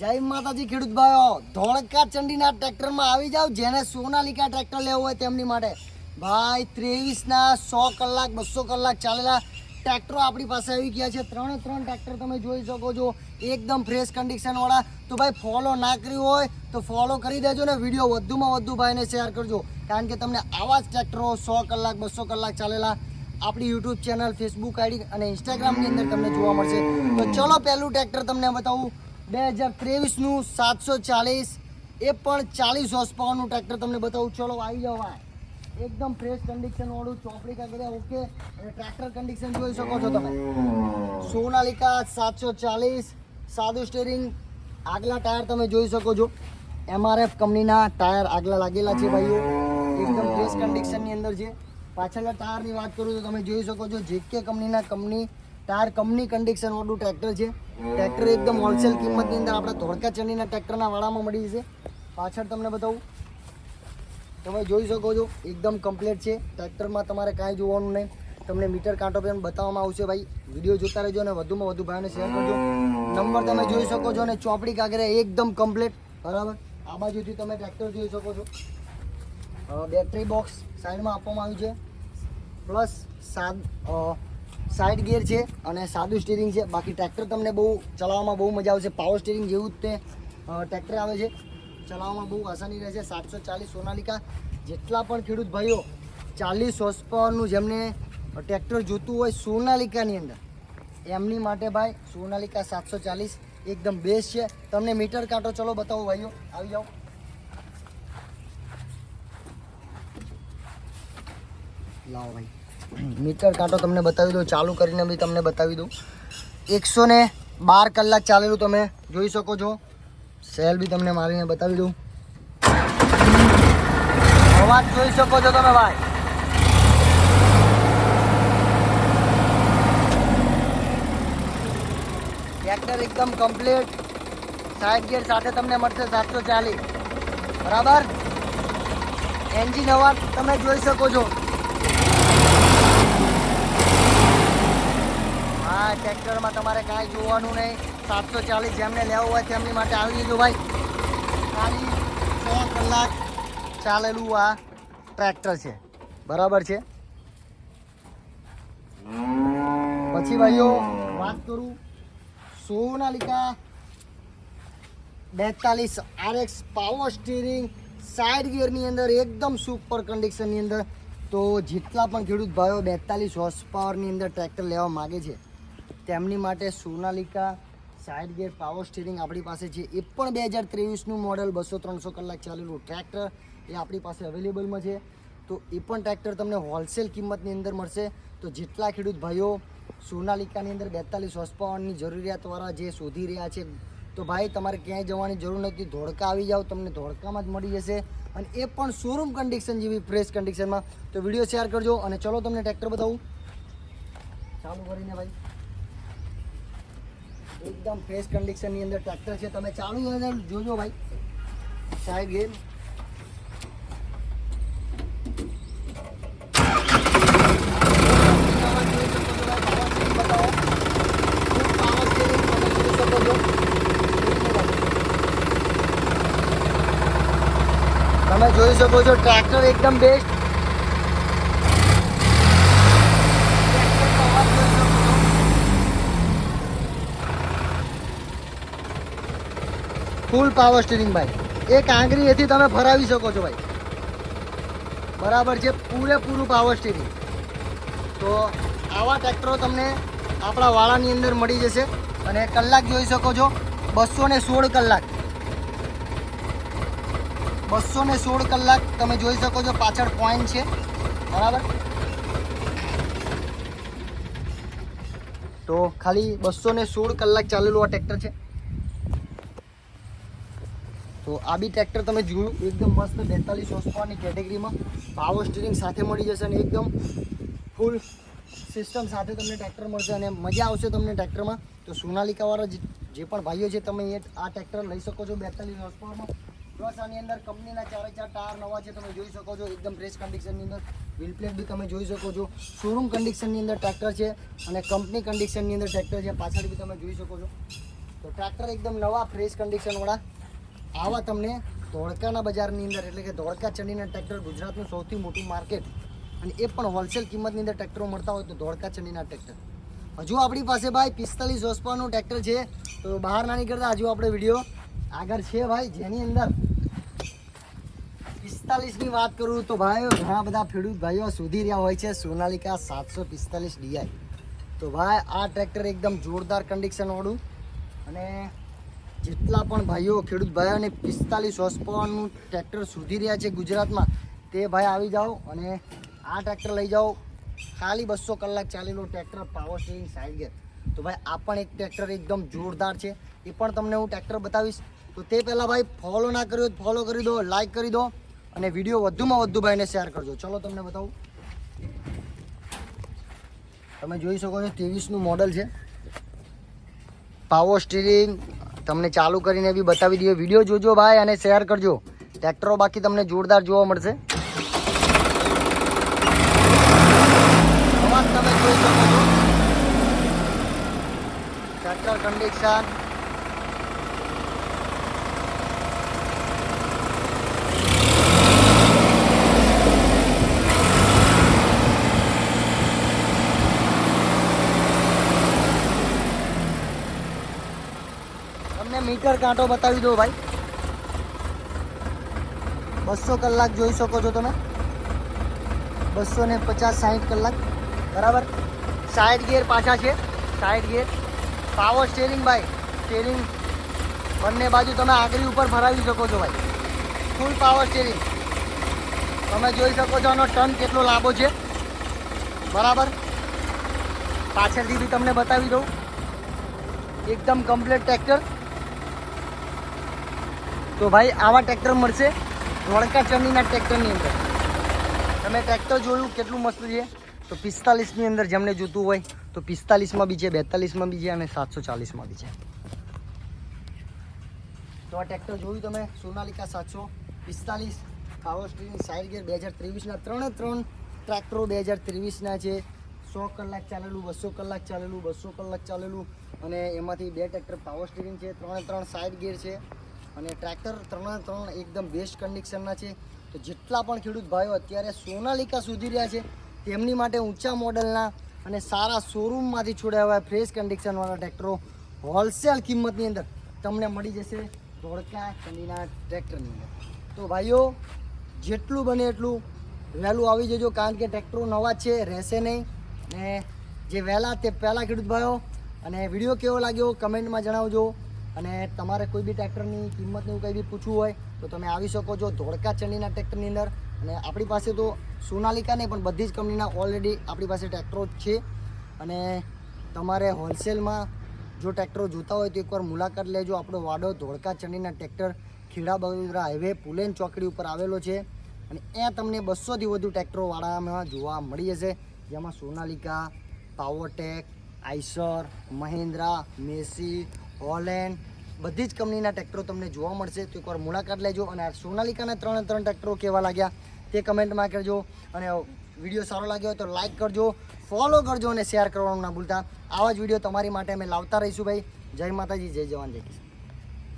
જય માતાજી, ખેડૂત ભાઈઓ. ધોળકા ચંડીના ટ્રેક્ટરમાં આવી જાવ જેને સોનાલિકા ટ્રેક્ટર લેવું હોય તેમની માટે. ભાઈ, ત્રેવીસના સો કલાક, બસો કલાક ચાલેલા ટ્રેક્ટરો આપણી પાસે આવી ગયા છે. ત્રણે ત્રણ ટ્રેક્ટર તમે જોઈ શકો છો. એકદમ ફ્રેશ કન્ડિશનવાળા તો ભાઈ ફોલો ના કર્યું હોય તો ફોલો કરી દેજો ને. વીડિયો વધુમાં વધુ ભાઈને શેર કરજો. કારણ કે તમને આવા જ ટ્રેક્ટરો સો કલાક, બસો કલાક ચાલેલા આપણી યુટ્યુબ ચેનલ ફેસબુક આઈડી અને ઇન્સ્ટાગ્રામની અંદર તમને જોવા મળશે. તો ચલો, પહેલું ટ્રેક્ટર તમને બતાવું. બે હજાર ત્રેવીસનું સાતસો ચાલીસ, એ પણ ચાલીસ હોર્સ પાવરનું ટ્રેક્ટર તમને બતાવું. ચલો, આવી જાઓ આ. એકદમ ફ્રેશ કન્ડિશન વાળું ચોપડી કાગળિયા ઓકે ટ્રેક્ટર કન્ડિશન જોઈ શકો છો તમે. સોનાલિકા સાતસો ચાલીસ, સાદું સ્ટેરિંગ આગલા ટાયર તમે જોઈ શકો છો. એમઆરએફ કંપનીના ટાયર આગલા લાગેલા છે ભાઈઓ. એકદમ ફ્રેશ કન્ડિશનની અંદર છે. પાછળના ટાયરની વાત કરું તો તમે જોઈ શકો છો જેકે કંપનીના કંપની ટાયર કંપની કન્ડિશન વાળું ટ્રેક્ટર છે. ટ્રેક્ટર એકદમ હોલસેલ કિંમતની અંદર આપણે ધોળકા ચંડીના ટ્રેક્ટરના વાળામાં મળી જશે પાછળ તમને બતાવું. તમે જોઈ શકો છો, એકદમ કમ્પ્લીટ છે. ટ્રેક્ટરમાં તમારે કાંઈ જોવાનું નહીં. તમને મીટર કાંટો પણ બતાવવામાં આવશે ભાઈ. વીડિયો જોતા રહેજો અને વધુમાં વધુ ભાઈને શેર કરજો. નંબર તમે જોઈ શકો છો અને ચોપડી કાગરે એકદમ કમ્પ્લીટ બરાબર? આ બાજુથી તમે ટ્રેક્ટર જોઈ શકો છો. બેટરી બોક્સ સાઈડમાં આપવામાં આવ્યું છે. પ્લસ સાદ સાઈડ ગિયર છે અને સાદું સ્ટીરિંગ છે. બાકી ટ્રેક્ટર તમને બહુ ચલાવવામાં બહુ મજા આવશે. પાવર સ્ટીરિંગ જેવું જ તે ટ્રેક્ટર આવે છે. ચલાવવામાં બહુ આસાની રહેશે. સાતસો ચાલીસ સોનાલિકા જેટલા પણ ખેડૂત ભાઈઓ ચાલીસ હોર્સ જેમને ટ્રેક્ટર જોતું હોય સોનાલિકાની અંદર, એમની માટે ભાઈ સોનાલિકા સાતસો ચાલીસ એકદમ બેસ્ટ છે. તમને મીટર કાંટો, ચલો બતાવો ભાઈઓ. આવી જાઓ. લાવો ભાઈ. મીટર કાંટો તમને બતાવી દઉં, ચાલુ કરીને બી તમને બતાવી દઉં. એકસો ને બાર કલાક ચાલેલું તમે જોઈ શકો છો. સેલ બી તમને મારીને બતાવી દઉં. અવાજ જોઈ શકો છો તમે ભાઈ. ટ્રેક્ટર એકદમ કમ્પ્લીટ સાઈડ ગિયર સાથે તમને મળશે સાતસો ચાલીસ. બરાબર? એન્જિન અવાજ તમે જોઈ શકો છો. હા ટ્રેક્ટરમાં તમારે કાંઈ જોવાનું નહીં. સાતસો ચાલીસ જેમને લેવું હોય તેમની માટે આવી જજો ભાઈ. ખાલી સો કલાક ચાલેલું આ ટ્રેક્ટર છે. બરાબર છે? પછી ભાઈઓ, વાત કરું સોનાલિકા બેતાલીસ આરએક્સ પાવર સ્ટીરિંગ સાઈડ ગિયરની અંદર એકદમ સુપર કન્ડિશનની અંદર. તો જેટલા પણ ખેડૂત ભાઈઓ બેતાલીસ હોર્સ પાવરની અંદર ટ્રેક્ટર લેવા માગે છે તેમની માટે Sonalika side gear power steering આપણી પાસે છે. એ પણ બે હજાર ત્રેવીસનું મોડલ બસો ત્રણસો કલાક ચાલેલું ટ્રેક્ટર એ આપણી પાસે અવેલેબલમાં છે. તો એ પણ ટ્રેક્ટર તમને હોલસેલ કિંમતની અંદર મળશે. તો જેટલા ખેડૂત ભાઈઓ સોનાલિકાની અંદર બેતાલીસ હોસ્પાવનની જરૂરિયાતવાળા જે શોધી રહ્યા છે, તો ભાઈ તમારે ક્યાંય જવાની જરૂર નથી. ધોળકા આવી જાઓ, તમને ધોળકામાં જ મળી જશે. અને એ પણ શોરૂમ કન્ડિશન જેવી ફ્રેશ કન્ડિશનમાં તો વીડિયો શેર કરજો અને ચલો તમને ટ્રેક્ટર બતાવું. ચાલુ કરીને ભાઈ. એકદમ ફ્રેશ કન્ડિશનની અંદર ટ્રેક્ટર છે. તમે ચાલુ અંદર જોજો ભાઈ. સાઈડ ગેર તમે જોઈ શકો છો ટ્રેક્ટર એકદમ બેસ્ટ ફૂલ પાવર સ્ટીરિંગ ભાઈ એક આંગળીએથી તમે ફરાવી શકો છો ભાઈ. બરાબર છે, પૂરેપૂરું પાવર સ્ટીરિંગ તો આવા ટ્રેક્ટરો તમને આપણા વાળાની અંદર મળી જશે અને કલાક જોઈ શકો છો, બસો ને સોળ કલાક. બસો ને સોળ કલાક તમે જોઈ શકો છો, પાછળ પોઈન્ટ છે. બરાબર? તો ખાલી બસો ને સોળ કલાક ચાલેલું આ ટ્રેક્ટર છે. તો આ બી ટ્રેક્ટર તમે જોયું, એકદમ મસ્ત બેતાલીસ હોર્સ કેટેગરીમાં પાવર સ્ટીરિંગ સાથે મળી જશે અને એકદમ ફૂલ સિસ્ટમ સાથે તમને ટ્રેક્ટર મળશે અને મજા આવશે તમને ટ્રેક્ટરમાં તો સોનાલિકાવાળા જે પણ ભાઈઓ છે, તમે એ આ ટ્રેક્ટર લઈ શકો છો બેતાલીસ હોર્સ પાવરમાં પ્લસ આની અંદર કંપનીના ચારે ચાર ટાયર નવા છે, તમે જોઈ શકો છો, એકદમ ફ્રેશ કન્ડિશનની અંદર. વ્હીલ પ્લેટ બી તમે જોઈ શકો છો. શોરૂમ કન્ડિશનની અંદર ટ્રેક્ટર છે અને કંપની કન્ડિશનની અંદર ટ્રેક્ટર છે, પાછળ બી તમે જોઈ શકો છો. તો ટ્રેક્ટર એકદમ નવા ફ્રેશ કન્ડિશનવાળા આવા તમને ધોળકાના બજારની અંદર, એટલે કે ધોળકા ચંડીના ટ્રેક્ટર ગુજરાતનું સૌથી મોટું માર્કેટ અને એ પણ હોલસેલ કિંમતની અંદર ટ્રેક્ટરો મળતા હોય તો ધોળકા ચંડીના ટ્રેક્ટર હજુ આપણી પાસે ભાઈ પિસ્તાલીસ હોસ્પાનું ટ્રેક્ટર છે, તો બહાર ના નીકળતા હજુ આપણે વીડિયો આગળ છે ભાઈ, જેની અંદર પિસ્તાલીસની વાત કરું તો ભાઈઓ ઘણા બધા ખેડૂત ભાઈઓ શોધી રહ્યા હોય છે, સોનાલિકા સાતસો પિસ્તાલીસ ડીઆઈ તો ભાઈ, આ ટ્રેક્ટર એકદમ જોરદાર કન્ડિશનવાળું અને જેટલા પણ ભાઈઓ ખેડૂત ભાઈઓને પિસ્તાલીસ હોર્સપાવરનું ટ્રેક્ટર શોધી રહ્યા છે ગુજરાતમાં, તે ભાઈ આવી જાઓ અને આ ટ્રેક્ટર લઈ જાઓ. ખાલી બસો કલાક ચાલેલો tractor power steering side gear તો ભાઈ, આ પણ એક ટ્રેક્ટર એકદમ જોરદાર છે. એ પણ તમને હું ટ્રેક્ટર બતાવીશ. તો તે પહેલાં ભાઈ ફોલો ના કર્યો ફોલો કરી દો લાઈક કરી દો અને વીડિયો વધુમાં વધુ ભાઈને શેર કરજો. ચલો તમને બતાવું. તમે જોઈ શકો છો ત્રેવીસનું મોડલ છે. પાવર સ્ટીરિંગ તમને ચાલુ કરીને બી બતાવી દઈએ. વીડિયો જોજો ભાઈ અને શેર કરજો. ટ્રેક્ટરો બાકી તમને જોરદાર જોવા મળશે. ટ્રેક્ટર કન્ડિશન તમને મીટર કાંટો બતાવી દો ભાઈ. બસો કલાક જોઈ શકો છો તમે. બસો ને પચાસ સાહીઠ કલાક. બરાબર? સાઈડ ગિયર પાછા છે. સાઈડ ગિયર પાવર સ્ટેરિંગ ભાઈ. સ્ટેરિંગ બંને બાજુ તમે આગળી ઉપર ફરાવી શકો છો ભાઈ. ફૂલ પાવર સ્ટેરિંગ તમે જોઈ શકો છો આનો ટર્ન કેટલો લાંબો છે. બરાબર? પાછળથી બી તમને બતાવી દઉં. એકદમ કમ્પ્લીટ ટ્રેક્ટર તો ભાઈ, આવા ટ્રેક્ટર મળશે ધોળકા ચરણીના ટ્રેક્ટરની અંદર. તમે ટ્રેક્ટર જોયું કેટલું મસ્ત છે? તો પિસ્તાલીસની અંદર જેમને જોતું હોય, તો પિસ્તાલીસમાં બી છે, બેતાલીસમાં બી છે અને સાતસો ચાલીસમાં બી છે. તો આ ટ્રેક્ટર જોયું તમે? સોનાલિકા સાતસો પિસ્તાલીસ, પાવર સ્ટીરિંગ સાઈડ ગિયર બે હજાર ત્રેવીસના ત્રણે ત્રણ ટ્રેક્ટરો બે હજાર ત્રેવીસના છે. સો કલાક ચાલેલું, બસો કલાક ચાલેલું, બસો કલાક ચાલેલું અને એમાંથી બે ટ્રેક્ટર પાવર સ્ટીરિંગ છે, ત્રણે ત્રણ સાઈડ ગિયર છે. અને ટ્રેક્ટર ત્રણે ત્રણ એકદમ બેસ્ટ કન્ડિશનના છે. તો જેટલા પણ ખેડૂત ભાઈઓ અત્યારે સોનાલિકા શોધી રહ્યા છે, તેમની માટે ઊંચા મોડલના અને સારા શોરૂમમાંથી છોડાવ્યા ફ્રેશ કન્ડિશનવાળા ટ્રેક્ટરો હોલસેલ કિંમતની અંદર તમને મળી જશે ધોળકા ચંદીના ટ્રેક્ટરની અંદર. તો ભાઈઓ, જેટલું બને એટલું વહેલું આવી જજો, કારણ કે ટ્રેક્ટરો નવા છે, રહેશે નહીં. ને જે વહેલા તે પહેલાં ખેડૂત ભાઈઓ, અને વીડિયો કેવો લાગ્યો કમેન્ટમાં જણાવજો. અને તમારે કોઈ બી ટ્રેક્ટરની કિંમતનું કંઈ બી પૂછવું હોય, તો તમે આવી શકો છો ધોળકા ચંડીના ટ્રેક્ટરની અંદર. અને આપણી પાસે તો સોનાલિકા નહીં, પણ બધી જ કંપનીના ઓલરેડી આપણી પાસે ટ્રેક્ટરો જ છે. અને તમારે હોલસેલમાં જો ટ્રેક્ટરો જોતા હોય તો એકવાર મુલાકાત લેજો. આપણો વાડો ધોળકા ચંડીના ટ્રેક્ટર ખીડા બગોદરા હાઈવે પુલેન ચોકડી ઉપર આવેલો છે. અને ત્યાં તમને બસોથી વધુ ટ્રેક્ટરો વાળામાં જોવા મળી જશે. જેમાં Sonalika, Powertrac, Eicher, Mahindra, Massey Holland બધી જ કંપનીના ટ્રેક્ટરો તમને જોવા મળશે. તો એકવાર મુલાકાત લેજો અને આ સોનાલિકાના ત્રણે ત્રણ ટ્રેક્ટરો કેવા લાગ્યા તે કમેન્ટમાં કરજો અને વીડિયો સારો લાગ્યો હોય તો લાઈક કરજો, ફોલો કરજો અને શેર કરવાનું ના ભૂલતા. આવા જ વીડિયો તમારી માટે અમે લાવતા રહીશું ભાઈ. જય માતાજી, જય જવાન, જય કિસાન.